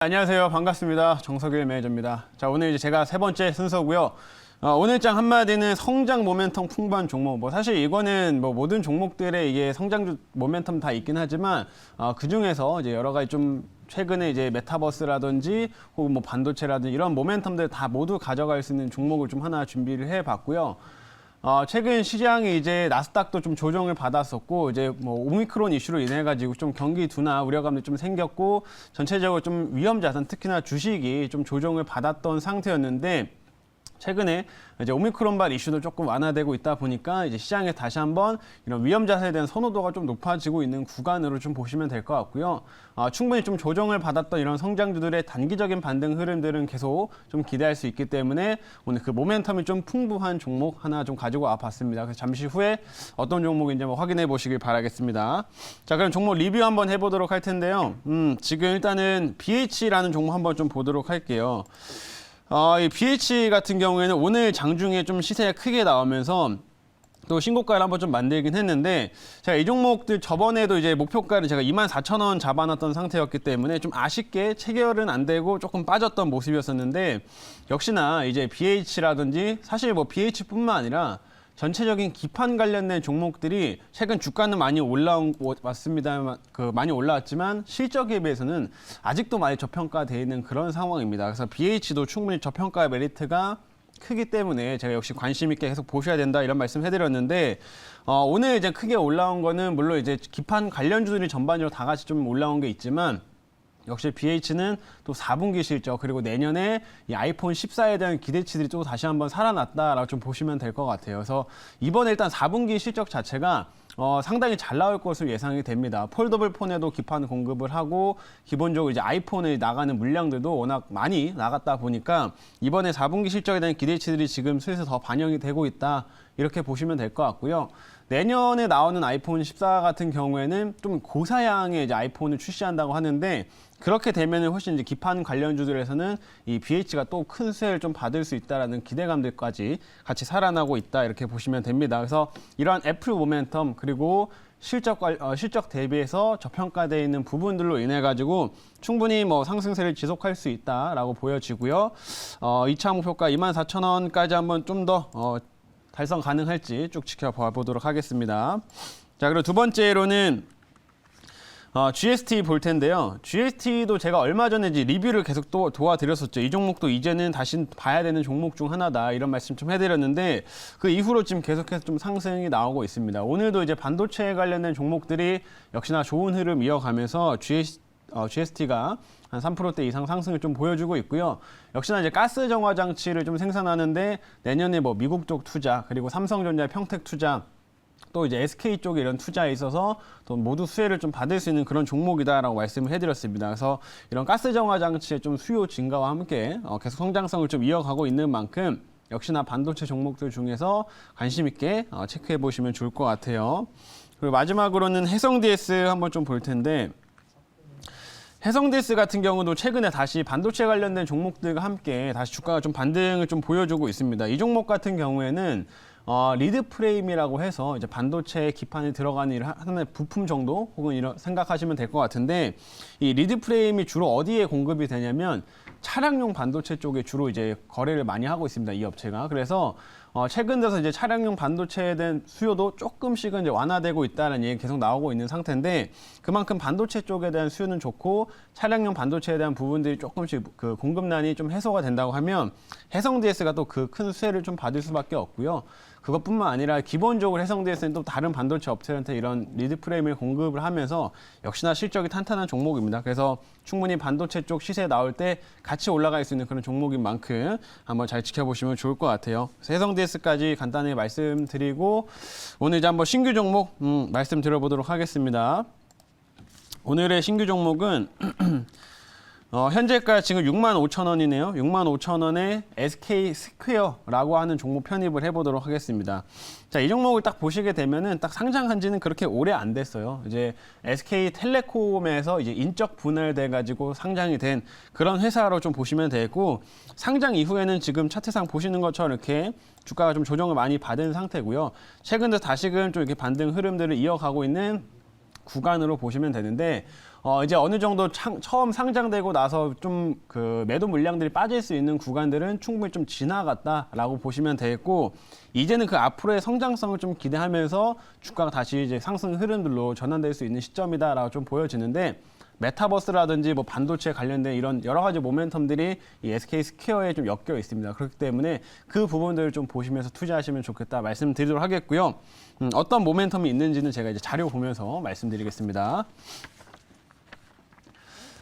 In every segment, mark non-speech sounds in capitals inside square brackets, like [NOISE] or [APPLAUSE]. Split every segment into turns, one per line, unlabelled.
안녕하세요. 반갑습니다. 정석일 매니저입니다. 자, 오늘 이제 제가 세 번째 순서고요. 어, 오늘 장 한마디는 성장 모멘텀 풍부한 종목. 뭐 사실 이거는 뭐 모든 종목들의 이게 성장 모멘텀 다 있긴 하지만 어, 그 중에서 이제 여러 가지 좀 최근에 이제 메타버스라든지 혹은 뭐 반도체라든지 이런 모멘텀들 다 모두 가져갈 수 있는 종목을 좀 하나 준비를 해봤고요. 어, 최근 시장이 이제 나스닥도 좀 조정을 받았었고 이제 뭐 오미크론 이슈로 인해 가지고 좀 경기 둔화 우려감도 좀 생겼고 전체적으로 좀 위험 자산 특히나 주식이 좀 조정을 받았던 상태였는데 최근에 이제 오미크론발 이슈도 조금 완화되고 있다 보니까 이제 시장에 다시 한번 이런 위험 자산에 대한 선호도가 좀 높아지고 있는 구간으로 좀 보시면 될 것 같고요. 어, 충분히 좀 조정을 받았던 이런 성장주들의 단기적인 반등 흐름들은 계속 좀 기대할 수 있기 때문에 오늘 그 모멘텀이 좀 풍부한 종목 하나 좀 가지고 와봤습니다. 그래서 잠시 후에 어떤 종목인지 한번 확인해 보시길 바라겠습니다. 자, 그럼 종목 리뷰 한번 해보도록 할 텐데요. 음, 지금 일단은 BH라는 종목 한번 좀 보도록 할게요. 어, 이 BH 같은 경우에는 오늘 장중에 좀 시세가 크게 나오면서 또 신고가를 한번 좀 만들긴 했는데 제가 이 종목들 저번에도 이제 목표가를 제가 24,000원 잡아놨던 상태였기 때문에 좀 아쉽게 체결은 안 되고 조금 빠졌던 모습이었었는데 역시나 이제 BH라든지 사실 뭐 BH뿐만 아니라 전체적인 기판 관련된 종목들이 최근 주가는 많이 올라온 왔습니다. 그 많이 올라왔지만 실적에 비해서는 아직도 많이 저평가되어 있는 그런 상황입니다. 그래서 BH도 충분히 저평가 메리트가 크기 때문에 제가 역시 관심 있게 계속 보셔야 된다 이런 말씀 해드렸는데 어, 오늘 이제 크게 올라온 거는 물론 이제 기판 관련주들이 전반적으로 다 같이 좀 올라온 게 있지만 역시 BH는 또 4분기 실적 그리고 내년에 이 아이폰 14에 대한 기대치들이 또 다시 한번 살아났다라고 좀 보시면 될 것 같아요. 그래서 이번에 일단 4분기 실적 자체가 어, 상당히 잘 나올 것으로 예상이 됩니다. 폴더블 폰에도 기판 공급을 하고 기본적으로 이제 아이폰에 나가는 물량들도 워낙 많이 나갔다 보니까 이번에 4분기 실적에 대한 기대치들이 지금 슬슬 더 반영이 되고 있다 이렇게 보시면 될 것 같고요. 내년에 나오는 아이폰 14 같은 경우에는 좀 고사양의 이제 아이폰을 출시한다고 하는데 그렇게 되면 훨씬 이제 기판 관련주들에서는 이 BH가 또 큰 수혜를 좀 받을 수 있다라는 기대감들까지 같이 살아나고 있다 이렇게 보시면 됩니다. 그래서 이러한 애플 모멘텀 그리고 실적 관- 어, 실적 대비해서 저평가되어 있는 부분들로 인해 가지고 충분히 뭐 상승세를 지속할 수 있다라고 보여지고요. 어, 2차 목표가 24,000원까지 한번 좀더 어, 달성 가능할지 쭉 지켜봐 보도록 하겠습니다. 자, 그리고 두 번째로는 어, GST 볼 텐데요. GST도 제가 얼마 전에 리뷰를 계속 또 도와드렸었죠. 이 종목도 이제는 다시 봐야 되는 종목 중 하나다. 이런 말씀 좀 해드렸는데 그 이후로 지금 계속해서 좀 상승이 나오고 있습니다. 오늘도 이제 반도체에 관련된 종목들이 역시나 좋은 흐름 이어가면서 GS, 어, GST가 한 3%대 이상 상승을 좀 보여주고 있고요. 역시나 이제 가스 정화 장치를 좀 생산하는데 내년에 뭐 미국 쪽 투자 그리고 삼성전자 평택 투자 또 이제 SK 쪽에 이런 투자에 있어서 또 모두 수혜를 좀 받을 수 있는 그런 종목이다라고 말씀을 해드렸습니다. 그래서 이런 가스 정화 장치의 좀 수요 증가와 함께 어, 계속 성장성을 좀 이어가고 있는 만큼 역시나 반도체 종목들 중에서 관심 있게 어, 체크해 보시면 좋을 것 같아요. 그리고 마지막으로는 해성 DS 한번 좀 볼 텐데 해성 DS 같은 경우도 최근에 다시 반도체 관련된 종목들과 함께 다시 주가가 좀 반등을 좀 보여주고 있습니다. 이 종목 같은 경우에는 어, 리드 프레임이라고 해서 이제 반도체 기판에 들어가는 하나의 부품 정도 혹은 이런 생각하시면 될 것 같은데 이 리드 프레임이 주로 어디에 공급이 되냐면 차량용 반도체 쪽에 주로 이제 거래를 많이 하고 있습니다. 이 업체가. 그래서 어, 최근 들어서 이제 차량용 반도체에 대한 수요도 조금씩은 이제 완화되고 있다는 얘기 계속 나오고 있는 상태인데 그만큼 반도체 쪽에 대한 수요는 좋고 차량용 반도체에 대한 부분들이 조금씩 그 공급난이 좀 해소가 된다고 하면 해성 DS가 또 그 큰 수혜를 좀 받을 수밖에 없고요. 그것뿐만 아니라 기본적으로 해성 DS는 또 다른 반도체 업체한테 이런 리드 프레임을 공급을 하면서 역시나 실적이 탄탄한 종목입니다. 그래서 충분히 반도체 쪽 시세 나올 때 같이 올라갈 수 있는 그런 종목인 만큼 한번 잘 지켜보시면 좋을 것 같아요. 그래서 해성 DS까지 간단히 말씀드리고 오늘 이제 한번 신규 종목 음, 말씀 드려보도록 하겠습니다. 오늘의 신규 종목은 [CLEARS THROAT] 어, 현재가 지금 6만 5천 원이네요. 6만 5천 원에 SK 스퀘어라고 하는 종목 편입을 해보도록 하겠습니다. 자, 이 종목을 딱 보시게 되면은 딱 상장한 지는 그렇게 오래 안 됐어요. 이제 SK 텔레콤에서 이제 인적 분할돼 가지고 상장이 된 그런 회사로 좀 보시면 되고 상장 이후에는 지금 차트상 보시는 것처럼 이렇게 주가가 좀 조정을 많이 받은 상태고요. 최근 들어 다시금 좀 이렇게 반등 흐름들을 이어가고 있는 구간으로 보시면 되는데 어, 이제 어느 정도 창- 처음 상장되고 나서 좀 그 매도 물량들이 빠질 수 있는 구간들은 충분히 좀 지나갔다라고 보시면 되겠고 이제는 그 앞으로의 성장성을 좀 기대하면서 주가가 다시 이제 상승 흐름들로 전환될 수 있는 시점이다라고 좀 보여지는데 메타버스라든지 뭐 반도체 관련된 이런 여러 가지 모멘텀들이 이 SK 스퀘어에 좀 엮여 있습니다. 그렇기 때문에 그 부분들을 좀 보시면서 투자하시면 좋겠다 말씀드리도록 하겠고요. 음, 어떤 모멘텀이 있는지는 제가 이제 자료 보면서 말씀드리겠습니다.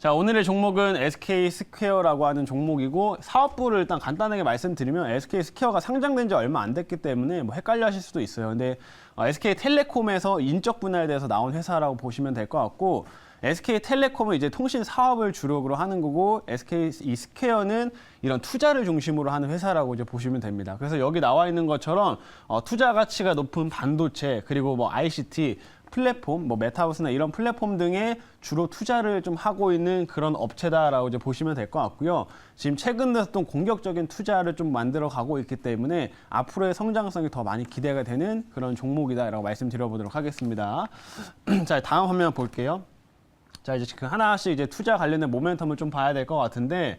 자, 오늘의 종목은 SK 스퀘어라고 하는 종목이고 사업부를 일단 간단하게 말씀드리면 SK 스퀘어가 상장된 지 얼마 안 됐기 때문에 뭐 헷갈려 하실 수도 있어요. 근데 어, SK 텔레콤에서 인적 분야에 대해서 나온 회사라고 보시면 될 것 같고 SK 텔레콤은 이제 통신 사업을 주력으로 하는 거고 SK 이 스퀘어는 이런 투자를 중심으로 하는 회사라고 이제 보시면 됩니다. 그래서 여기 나와 있는 것처럼 어, 투자 가치가 높은 반도체 그리고 뭐 ICT 플랫폼, 뭐 메타버스나 이런 플랫폼 등에 주로 투자를 좀 하고 있는 그런 업체다라고 이제 보시면 될 것 같고요. 지금 최근 들어서 좀 공격적인 투자를 좀 만들어 가고 있기 때문에 앞으로의 성장성이 더 많이 기대가 되는 그런 종목이다라고 말씀드려보도록 하겠습니다. [CLEARS THROAT] 자, 다음 화면 볼게요. 자 이제 그 하나씩 이제 투자 관련된 모멘텀을 좀 봐야 될 것 같은데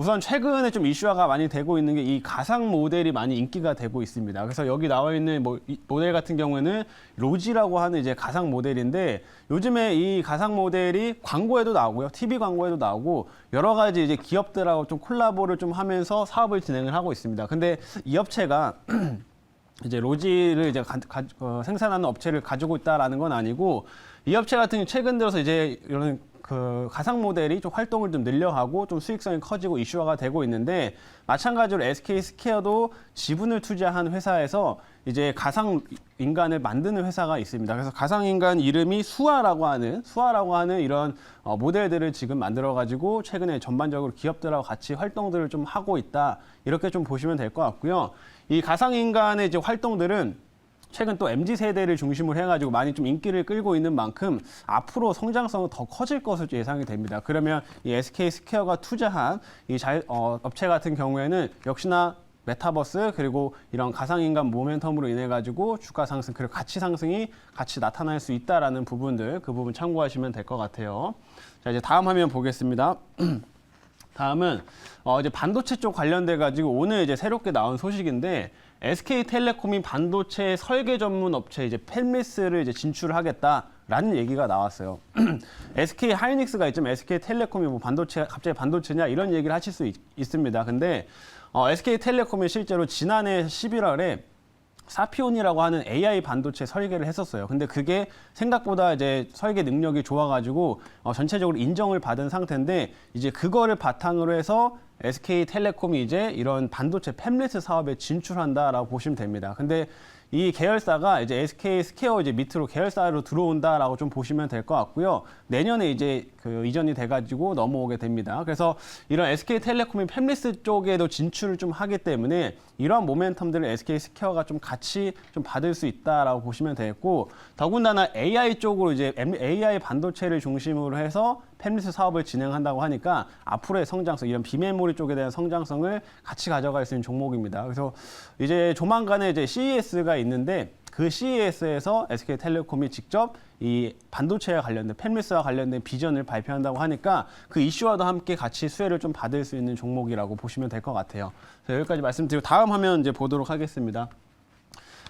우선 최근에 좀 이슈화가 많이 되고 있는 게 이 가상 모델이 많이 인기가 되고 있습니다. 그래서 여기 나와 있는 뭐이 모델 같은 경우에는 로지라고 하는 이제 가상 모델인데 요즘에 이 가상 모델이 광고에도 나오고요, TV 광고에도 나오고 여러 가지 이제 기업들하고 좀 콜라보를 좀 하면서 사업을 진행을 하고 있습니다. 근데 이 업체가 [CLEARS THROAT] 이제 로지를 이제 가, 가- 어, 생산하는 업체를 가지고 있다라는 건 아니고 이 업체 같은 경우 최근 들어서 이제 이런 그 가상 모델이 좀 활동을 좀 늘려가고 좀 수익성이 커지고 이슈화가 되고 있는데 마찬가지로 SK 스퀘어도 지분을 투자한 회사에서 이제 가상 인간을 만드는 회사가 있습니다. 그래서 가상 인간 이름이 수아라고 하는 수아라고 하는 이런 어, 모델들을 지금 만들어 가지고 최근에 전반적으로 기업들하고 같이 활동들을 좀 하고 있다 이렇게 좀 보시면 될 것 같고요. 이 가상 인간의 이제 활동들은 최근 또 MZ 세대를 중심으로 해가지고 많이 좀 인기를 끌고 있는 만큼 앞으로 성장성은 더 커질 것으로 예상이 됩니다. 그러면 이 SK 스퀘어가 투자한 이 자, 어, 업체 같은 경우에는 역시나 메타버스 그리고 이런 가상인간 모멘텀으로 인해 가지고 주가 상승 그리고 가치 상승이 같이 나타날 수 있다라는 부분들 그 부분 참고하시면 될 것 같아요. 자 이제 다음 화면 보겠습니다. [CLEARS THROAT] 다음은 어 이제 반도체 쪽 관련돼 가지고 오늘 이제 새롭게 나온 소식인데 SK텔레콤이 반도체 설계 전문 업체 이제 펠미스를 이제 진출하겠다라는 얘기가 나왔어요. [CLEARS THROAT] SK 하이닉스가 있지만 SK텔레콤이 뭐 반도체 갑자기 반도체냐 이런 얘기를 하실 수 있, 습니다 근데 어 SK텔레콤이 실제로 지난해 11월에 사피온이라고 하는 AI 반도체 설계를 했었어요. 근데 그게 생각보다 이제 설계 능력이 좋아가지고 어, 전체적으로 인정을 받은 상태인데 이제 그거를 바탕으로 해서 SK텔레콤이 이제 이런 반도체 팸리스 사업에 진출한다라고 보시면 됩니다. 근데 이 계열사가 이제 SK 스퀘어 이제 밑으로 계열사로 들어온다라고 좀 보시면 될 것 같고요. 내년에 이제 그 이전이 돼가지고 넘어오게 됩니다. 그래서 이런 SK텔레콤이 팸리스 쪽에도 진출을 좀 하기 때문에 이러한 모멘텀들을 SK 스퀘어가 좀 같이 좀 받을 수 있다라고 보시면 되겠고 더군다나 AI 쪽으로 이제 AI 반도체를 중심으로 해서 팸리스 사업을 진행한다고 하니까 앞으로의 성장성 이런 비메모리 쪽에 대한 성장성을 같이 가져갈 수 있는 종목입니다. 그래서 이제 조만간에 이제 CES가 있는데 그 CES에서 SK텔레콤이 직접 이 반도체와 관련된 팸리스와 관련된 비전을 발표한다고 하니까 그 이슈와도 함께 같이 수혜를 좀 받을 수 있는 종목이라고 보시면 될 것 같아요. 그래서 여기까지 말씀드리고 다음 화면 이제 보도록 하겠습니다.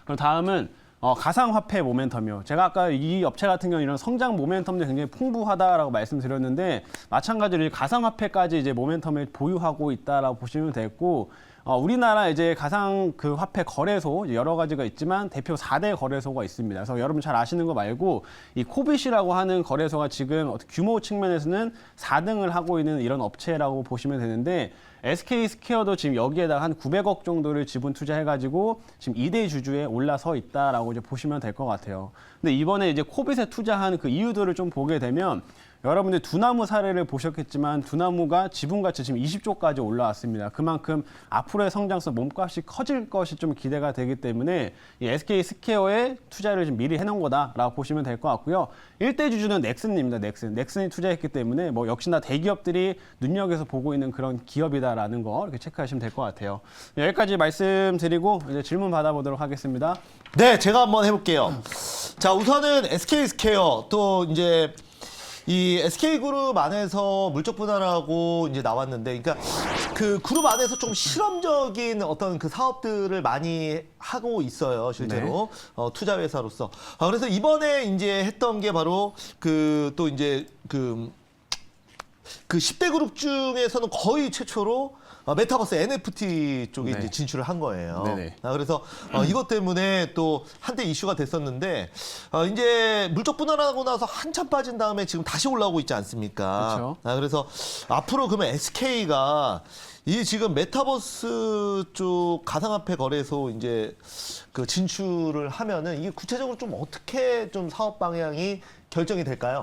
그럼 다음은 어, 가상화폐 모멘텀이요. 제가 아까 이 업체 같은 경우 이런 성장 모멘텀도 굉장히 풍부하다라고 말씀드렸는데 마찬가지로 이 가상화폐까지 이제 모멘텀을 보유하고 있다라고 보시면 되겠고 어, 우리나라 이제 가상 그 화폐 거래소 여러 가지가 있지만 대표 4대 거래소가 있습니다. 그래서 여러분 잘 아시는 거 말고 이 코빗이라고 하는 거래소가 지금 규모 측면에서는 4등을 하고 있는 이런 업체라고 보시면 되는데 SK 스퀘어도 지금 여기에다가 한 900억 정도를 지분 투자해가지고 지금 2대 주주에 올라서 있다라고 이제 보시면 될 것 같아요. 근데 이번에 이제 코빗에 투자한 그 이유들을 좀 보게 되면 여러분들 두나무 사례를 보셨겠지만 두나무가 지분 가치 지금 20조까지 올라왔습니다. 그만큼 앞으로의 성장성 몸값이 커질 것이 좀 기대가 되기 때문에 이 SK 스퀘어에 투자를 좀 미리 해놓은 거다라고 보시면 될 것 같고요. 일대 주주는 넥슨입니다. 넥슨. 넥슨이 투자했기 때문에 뭐 역시나 대기업들이 눈여겨서 보고 있는 그런 기업이다라는 거 이렇게 체크하시면 될 것 같아요. 여기까지 말씀드리고 이제 질문 받아보도록 하겠습니다.
네, 제가 한번 해볼게요. 자, 우선은 SK 스퀘어 또 이제 이 SK 그룹 안에서 물적 분할하고 이제 나왔는데, 그러니까 그 그룹 안에서 좀 실험적인 어떤 그 사업들을 많이 하고 있어요, 실제로 어, 투자 회사로서. 아, 그래서 이번에 이제 했던 게 바로 그 또 이제 그 그 10대 그룹 중에서는 거의 최초로 어, 메타버스 NFT 쪽에
네.
이제 진출을 한 거예요.
네네.
아, 그래서 어, 이것 때문에 또 한때 이슈가 됐었는데 어, 이제 물적 분할하고 나서 한참 빠진 다음에 지금 다시 올라오고 있지 않습니까?
그렇죠.
아, 그래서 앞으로 그러면 SK가 이 지금 메타버스 쪽 가상화폐 거래소 이제 그 진출을 하면은 이게 구체적으로 좀 어떻게 좀 사업 방향이 결정이 될까요?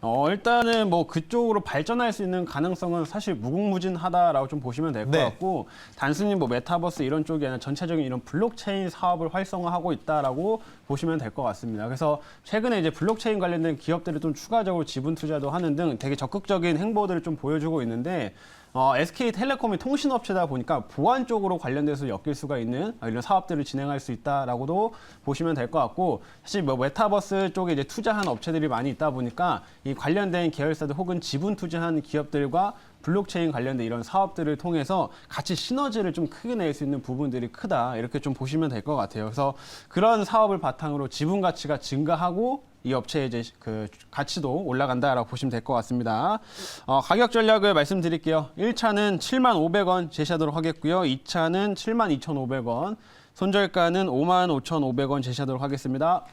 어, 일단은 뭐 그쪽으로 발전할 수 있는 가능성은 사실 무궁무진하다라고 좀 보시면 될 것
네.
같고 단순히 뭐 메타버스 이런 쪽이 아니라 전체적인 이런 블록체인 사업을 활성화하고 있다라고 보시면 될 것 같습니다. 그래서 최근에 이제 블록체인 관련된 기업들이 좀 추가적으로 지분 투자도 하는 등 되게 적극적인 행보들을 좀 보여주고 있는데 어, SK텔레콤이 통신업체다 보니까 보안 쪽으로 관련돼서 엮일 수가 있는 이런 사업들을 진행할 수 있다라고도 보시면 될 것 같고 사실 뭐 메타버스 쪽에 이제 투자한 업체들이 많이 있다 보니까 이 관련된 계열사들 혹은 지분 투자한 기업들과 블록체인 관련된 이런 사업들을 통해서 같이 시너지를 좀 크게 낼 수 있는 부분들이 크다 이렇게 좀 보시면 될 것 같아요. 그래서 그런 사업을 바탕으로 지분 가치가 증가하고 이 업체의 이제 그 가치도 올라간다라고 보시면 될 것 같습니다. 어, 가격 전략을 말씀드릴게요. 1차는 7만 500원 제시하도록 하겠고요. 2차는 7만 2,500원, 손절가는 5만 5,500원 제시하도록 하겠습니다.